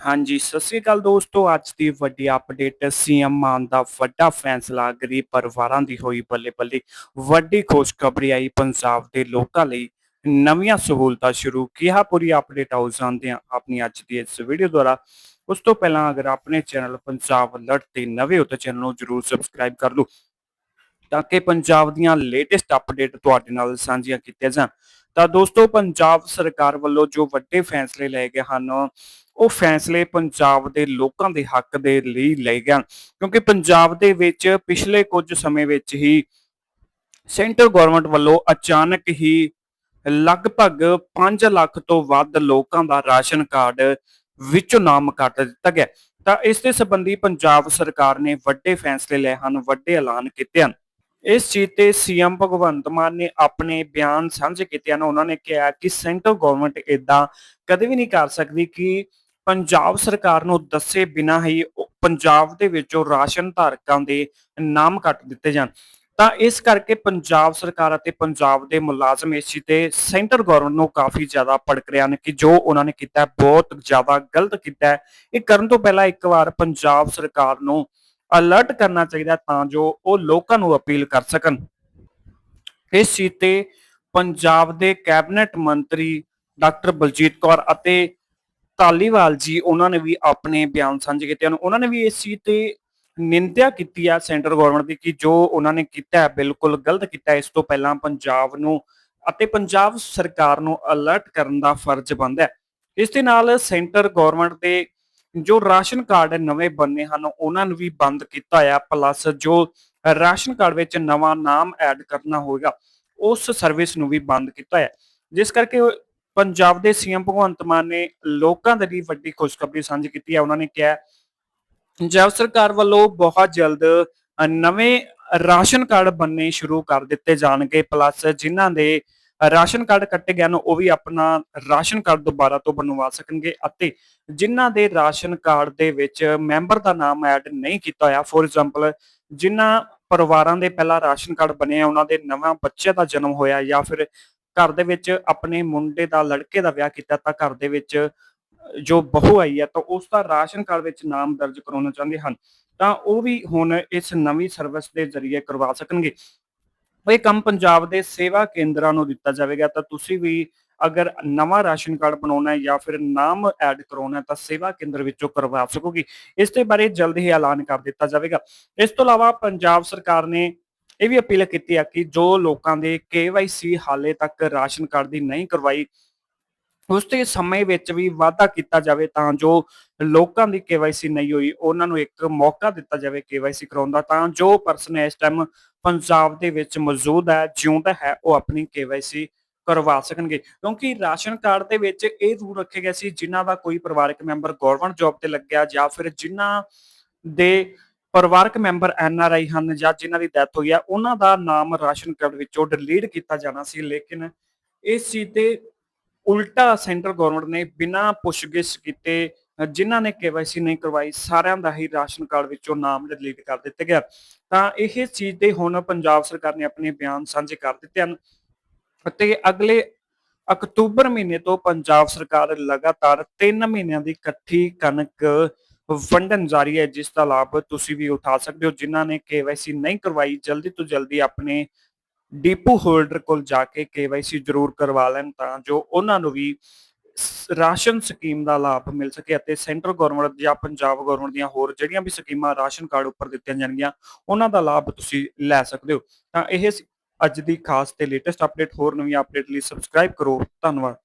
ਹਾਂਜੀ, ਸਤਿ ਸ੍ਰੀ ਅਕਾਲ ਦੋਸਤੋ। ਅੱਜ ਦੀ ਵੱਡੀ ਅਪਡੇਟ ਸੀਐਮ ਮਾਨ ਦਾ ਵੱਡਾ ਫੈਸਲਾ, ਗਰੀਬ ਪਰਿਵਾਰਾਂ ਦੀ ਹੋਈ ਬੱਲੇ ਬੱਲੇ ਵੱਡੀ ਖੁਸ਼ਖਬਰੀ ਆਈ ਪੰਜਾਬ ਦੇ ਲੋਕਾਂ ਲਈ। ਨਵੀਆਂ ਸਹੂਲਤਾਂ ਸ਼ੁਰੂ ਕੀਹਾ ਪੂਰੀ ਅਪਡੇਟ ਆਉ ਜਾਣਦੇ ਹਾਂ ਆਪਣੀ ਅੱਜ ਦੀ ਇਸ ਵੀਡੀਓ ਦੁਆਰਾ। ਉਸ ਤੋਂ ਪਹਿਲਾਂ ਅਗਰ ਆਪਣੇ ਚੈਨਲ ਪੰਜਾਬ ਅਲਰਟ ਤੇ ਨਵੇਂ ਹੋ ਤਾਂ ਚੈਨਲ ਨੂੰ ਜਰੂਰ ਸਬਸਕ੍ਰਾਈਬ ਕਰ ਲਓ। ਤਾਂ ਕਿ ਪੰਜਾਬ ਦੀਆਂ ਲੇਟੈਸਟ ਅਪਡੇਟ ਤੁਹਾਡੇ ਨਾਲ ਸਾਂਝੀਆਂ ਕੀਤੀਆਂ ਜਾਣ। ਤਾਂ ਦੋਸਤੋ, ਪੰਜਾਬ ਸਰਕਾਰ ਵੱਲੋਂ ਜੋ ਵੱਡੇ ਫੈਸਲੇ ਲਏ ਗਏ ਹਨ ਉਹ ਫੈਸਲੇ ਪੰਜਾਬ ਦੇ ਲੋਕਾਂ ਦੇ ਹੱਕ ਦੇ ਲਈ ਲਏ ਗਏ ਹਨ ਕਿਉਂਕਿ ਪੰਜਾਬ ਦੇ ਵਿੱਚ ਪਿਛਲੇ ਕੁਝ ਸਮੇਂ ਵਿੱਚ ਹੀ ਸੈਂਟਰ ਗਵਰਨਮੈਂਟ ਵੱਲੋਂ ਅਚਾਨਕ ਹੀ ਲਗਭਗ 5 ਲੱਖ ਤੋਂ ਵੱਧ ਲੋਕਾਂ ਦਾ ਰਾਸ਼ਨ ਕਾਰਡ ਵਿੱਚੋਂ ਨਾਮ ਕੱਟ ਦਿੱਤਾ ਗਿਆ। ਤਾਂ ਇਸ ਦੇ ਸੰਬੰਧੀ ਪੰਜਾਬ ਸਰਕਾਰ ਨੇ ਵੱਡੇ ਫੈਸਲੇ ਲਏ ਹਨ, ਵੱਡੇ ਐਲਾਨ ਕੀਤੇ ਹਨ। ਇਸ ਚੀਜ਼ ਤੇ ਸੀਐਮ ਭਗਵੰਤ ਮਾਨ ਨੇ ਆਪਣੇ ਬਿਆਨ ਸਾਂਝੇ ਕੀਤੇ ਹਨ। ਉਹਨਾਂ ਨੇ ਕਿਹਾ ਕਿ ਸੈਂਟਰ ਗਵਰਨਮੈਂਟ ਇਦਾਂ ਕਦੇ ਵੀ ਨਹੀਂ ਕਰ ਸਕਦੀ ਕਿ ਪੰਜਾਬ ਸਰਕਾਰ ਨੂੰ ਦੱਸੇ ਬਿਨਾਂ ਹੀ ਪੰਜਾਬ ਦੇ ਵਿੱਚੋਂ ਰਾਸ਼ਨ ਧਾਰਕਾਂ ਦੇ ਨਾਮ ਕੱਟ ਦਿੱਤੇ ਜਾਣ। ਤਾਂ ਇਸ ਕਰਕੇ ਪੰਜਾਬ ਸਰਕਾਰ ਅਤੇ ਪੰਜਾਬ ਦੇ ਮੁਲਾਜ਼ਮ ਇਸ ਚੀਜ਼ ਤੇ ਸੈਂਟਰ ਗਵਰਨਮੈਂਟ ਨੂੰ ਕਾਫੀ ਜ਼ਿਆਦਾ ਭੜਕ ਰਹੇ ਹਨ ਕਿ ਜੋ ਉਹਨਾਂ ਨੇ ਕੀਤਾ ਬਹੁਤ ਜ਼ਿਆਦਾ ਗਲਤ ਕੀਤਾ ਇਹ ਕਰਨ ਤੋਂ ਪਹਿਲਾਂ ਇੱਕ ਵਾਰ ਪੰਜਾਬ ਸਰਕਾਰ ਨੂੰ ਅਲਰਟ ਕਰਨਾ ਚਾਹੀਦਾ ਤਾਂ ਜੋ ਉਹ ਲੋਕਾਂ ਨੂੰ ਅਪੀਲ ਕਰ ਸਕਣ। ਇਸ ਚੀਜ਼ ਤੇ ਪੰਜਾਬ ਦੇ ਕੈਬਨਿਟ ਮੰਤਰੀ ਡਾਕਟਰ ਬਲਜੀਤ ਕੌਰ ਅਤੇ ਧਾਲੀਵਾਲ ਜੀ, ਉਹਨਾਂ ਨੇ ਵੀ ਆਪਣੇ ਬਿਆਨ ਸਾਂਝੇ ਕੀਤੇ ਹਨ। ਉਹਨਾਂ ਨੇ ਵੀ ਇਸ ਚੀਜ਼ ਤੇ ਨਿੰਦਿਆ ਕੀਤੀ ਆ ਸੈਂਟਰ ਗਵਰਨਮੈਂਟ ਦੀ ਕਿ ਜੋ ਉਹਨਾਂ ਨੇ ਕੀਤਾ ਹੈ, ਬਿਲਕੁਲ ਗਲਤ ਕੀਤਾ ਇਸ ਤੋਂ ਪਹਿਲਾਂ ਪੰਜਾਬ ਨੂੰ ਅਤੇ ਪੰਜਾਬ ਸਰਕਾਰ ਨੂੰ ਅਲਰਟ ਕਰਨ ਦਾ ਫਰਜ਼ ਬਣਦਾ ਹੈ। ਇਸ ਦੇ ਨਾਲ ਸੈਂਟਰ ਗਵਰਨਮੈਂਟ ਦੇ ਜੋ ਰਾਸ਼ਨ ਕਾਰਡ ਨਵੇਂ ਬੰਨੇ ਹਨ, ਉਹਨਾਂ ਨੂੰ ਵੀ ਬੰਦ ਕੀਤਾ ਆ। ਪਲੱਸ ਜੋ ਰਾਸ਼ਨ ਕਾਰਡ ਵਿੱਚ ਨਵਾਂ ਨਾਮ ਐਡ ਕਰਨਾ ਹੋਵੇਗਾ ਉਸ ਸਰਵਿਸ ਨੂੰ ਵੀ ਬੰਦ ਕੀਤਾ ਹੈ ਜਿਸ ਕਰਕੇ ਪੰਜਾਬ ਦੇ ਸੀਐਮ ਭਗਵੰਤ ਮਾਨ ਨੇ ਲੋਕਾਂ ਦੇ ਲਈ ਵੱਡੀ ਖੁਸ਼ਖਬਰੀ ਸਾਂਝੀ ਕੀਤੀ ਹੈ। ਉਹਨਾਂ ਨੇ ਕਿਹਾ ਪੰਜਾਬ ਸਰਕਾਰ ਵੱਲੋਂ ਬਹੁਤ ਜਲਦ ਨਵੇਂ ਰਾਸ਼ਨ ਕਾਰਡ ਬੰਨੇ ਸ਼ੁਰੂ ਕਰ ਦਿੱਤੇ ਜਾਣਗੇ। ਪਲੱਸ ਜਿਨ੍ਹਾਂ ਦੇ ਰਾਸ਼ਨ ਕਾਰਡ ਕੱਟੇ ਗਏ ਹਨ, ਉਹ ਵੀ ਆਪਣਾ ਰਾਸ਼ਨ ਕਾਰਡ ਦੁਬਾਰਾ ਤੋਂ ਬਣਵਾ ਸਕਣਗੇ ਅਤੇ ਜਿਨ੍ਹਾਂ ਦੇ ਰਾਸ਼ਨ ਕਾਰਡ ਦੇ ਵਿੱਚ ਮੈਂਬਰ ਦਾ ਨਾਮ ਐਡ ਨਹੀਂ ਕੀਤਾ ਹੋਇਆ, ਫੋਰ ਐਗਜ਼ਾਮਪਲ ਜਿਨ੍ਹਾਂ ਪਰਿਵਾਰਾਂ ਦੇ ਪਹਿਲਾਂ ਰਾਸ਼ਨ ਕਾਰਡ ਬਣੇ ਉਹਨਾਂ ਦੇ ਨਵਾਂ ਬੱਚੇ ਦਾ ਜਨਮ ਹੋਇਆ ਜਾਂ ਫਿਰ ਘਰ ਦੇ ਵਿੱਚ ਆਪਣੇ ਮੁੰਡੇ ਦਾ, ਲੜਕੇ ਦਾ ਵਿਆਹ ਕੀਤਾ ਤਾਂ ਘਰ ਦੇ ਵਿੱਚ ਜੋ ਬਹੂ ਆਈ ਹੈ ਤਾਂ ਉਸ ਦਾ ਰਾਸ਼ਨ ਕਾਰਡ ਵਿੱਚ ਨਾਮ ਦਰਜ ਕਰਾਉਣਾ ਚਾਹੁੰਦੇ ਹਨ। ਤਾਂ ਉਹ ਵੀ ਹੁਣ ਇਸ ਨਵੀਂ ਸਰਵਿਸ ਦੇ ਜ਼ਰੀਏ ਕਰਵਾ ਸਕਣਗੇ। ਇਹ ਕੰਮ ਪੰਜਾਬ ਦੇ ਸੇਵਾ ਕੇਂਦਰਾਂ ਨੂੰ ਦਿੱਤਾ ਜਾਵੇਗਾ। ਤਾਂ ਤੁਸੀਂ ਵੀ ਅਗਰ ਨਵਾਂ ਰਾਸ਼ਨ ਕਾਰਡ ਬਣਾਉਣਾ ਹੈ ਜਾਂ ਫਿਰ ਨਾਮ ਐਡ ਕਰਾਉਣਾ ਤਾਂ ਸੇਵਾ ਕੇਂਦਰ ਵਿੱਚੋਂ ਕਰਵਾ ਸਕੋਗੇ। ਇਸ ਦੇ ਬਾਰੇ ਜਲਦ ਹੀ ਐਲਾਨ ਕਰ ਦਿੱਤਾ ਜਾਵੇਗਾ। ਇਸ ਤੋਂ ਇਲਾਵਾ ਪੰਜਾਬ ਸਰਕਾਰ ਨੇ ਇਹ ਵੀ ਅਪੀਲ ਕੀਤੀ ਹੈ ਕਿ ਜੋ ਲੋਕਾਂ ਦੇ KYC ਹਾਲੇ ਤੱਕ ਰਾਸ਼ਨ ਕਾਰਡ ਦੀ ਨਹੀਂ ਕਰਵਾਈ, ਉਸ ਦੇ ਸਮੇਂ ਵਿੱਚ ਵੀ ਵਾਅਦਾ ਕੀਤਾ ਜਾਵੇ ਤਾਂ ਜੋ ਲੋਕਾਂ ਦੀ KYC ਨਹੀਂ ਹੋਈ, ਉਹਨਾਂ ਨੂੰ ਇੱਕ ਮੌਕਾ ਦਿੱਤਾ ਜਾਵੇ KYC ਕਰਾਉਣ ਦਾ, ਤਾਂ ਜੋ ਪਰਸਨ ਇਸ ਟਾਈਮ ਪੰਜਾਬ ਦੇ ਵਿੱਚ ਮੌਜੂਦ ਹੈ, ਜਿਉਂਦਾ ਹੈ, ਉਹ ਆਪਣੀ KYC ਕਰਵਾ ਸਕਣਗੇ। ਕਿਉਂਕਿ ਰਾਸ਼ਨ ਕਾਰਡ ਦੇ ਵਿੱਚ ਇਹ ਰੂਲ ਰੱਖੇ ਗਏ ਸੀ, ਜਿਨ੍ਹਾਂ ਦਾ ਕੋਈ ਪਰਿਵਾਰਕ ਮੈਂਬਰ ਗਵਰਨਮੈਂਟ ਜੌਬ ਤੇ ਲੱਗਿਆ ਜਾਂ ਫਿਰ ਜਿਨ੍ਹਾਂ ਦੇ ਪਰਿਵਾਰਕ ਮੈਂਬਰ ਐਨਆਰਆਈ ਹਨ ਜਾਂ ਜਿਨ੍ਹਾਂ ਦੀ ਡੈਥ ਹੋਈ ਹੈ ਉਹਨਾਂ ਦਾ ਨਾਮ ਰਾਸ਼ਨ ਕਾਰਡ ਵਿੱਚੋਂ ਡਿਲੀਟ ਕੀਤਾ ਜਾਣਾ ਸੀ, ਲੇਕਿਨ ਇਸ ਚੀਜ਼ ਤੇ ਉਲਟਾ ਸੈਂਟਰ ਗਵਰਨਮੈਂਟ ਨੇ ਬਿਨਾਂ ਪੁੱਛਗਿੱਛ ਕੀਤੇ, ਜਿਨ੍ਹਾਂ ਨੇ KYC ਨਹੀਂ ਕਰਵਾਈ, ਸਾਰਿਆਂ ਦਾ ਹੀ ਰਾਸ਼ਨ ਕਾਰਡ ਵਿੱਚੋਂ ਨਾਮ ਡਿਲੀਟ ਕਰ ਦਿੱਤਾ ਗਿਆ ਤਾਂ ਇਹ ਚੀਜ਼ ਤੇ ਹੁਣ ਪੰਜਾਬ ਸਰਕਾਰ ਨੇ ਆਪਣੇ ਬਿਆਨ ਸਾਂਝੇ ਕਰ ਦਿੱਤੇ ਹਨ ਅਤੇ ਅਗਲੇ ਅਕਤੂਬਰ ਮਹੀਨੇ ਤੋਂ ਪੰਜਾਬ ਸਰਕਾਰ ਲਗਾਤਾਰ 3 ਮਹੀਨਿਆਂ ਦੀ ਇਕੱਠੀ ਕਣਕ ਵੰਡਣ ਜਾਰੀ ਹੈ, ਜਿਸ ਦਾ ਲਾਭ ਤੁਸੀਂ ਵੀ ਉਠਾ ਸਕਦੇ ਹੋ, ਜਿਨ੍ਹਾਂ ਨੇ KYC ਨਹੀਂ ਕਰਵਾਈ, ਜਲਦੀ ਤੋਂ ਜਲਦੀ ਆਪਣੇ ਡੀਪੂ ਹੋਲਡਰ ਕੋਲ ਜਾ ਕੇ KYC ਜ਼ਰੂਰ ਕਰਵਾ ਲੈਣ ਤਾਂ ਜੋ ਉਹਨਾਂ ਨੂੰ ਵੀ ਰਾਸ਼ਨ ਸਕੀਮ ਦਾ ਲਾਭ ਮਿਲ ਸਕੇ ਅਤੇ ਸੈਂਟਰ ਗਵਰਨਮੈਂਟ ਜਾਂ ਪੰਜਾਬ ਗਵਰਨਮੈਂਟ ਦੀਆਂ ਹੋਰ ਜਿਹੜੀਆਂ ਵੀ ਸਕੀਮਾਂ ਰਾਸ਼ਨ ਕਾਰਡ ਉੱਪਰ ਦਿੱਤੀਆਂ ਜਾਣਗੀਆਂ, ਉਹਨਾਂ ਦਾ ਲਾਭ ਤੁਸੀਂ ਲੈ ਸਕਦੇ ਹੋ। ਤਾਂ ਇਹ ਅੱਜ ਦੀ ਖਾਸ ਤੇ ਲੇਟੈਸਟ ਅਪਡੇਟ ਹੋਰ ਨਵੀਂ ਅਪਡੇਟ ਲਈ ਸਬਸਕ੍ਰਾਈਬ ਕਰੋ। ਧੰਨਵਾਦ।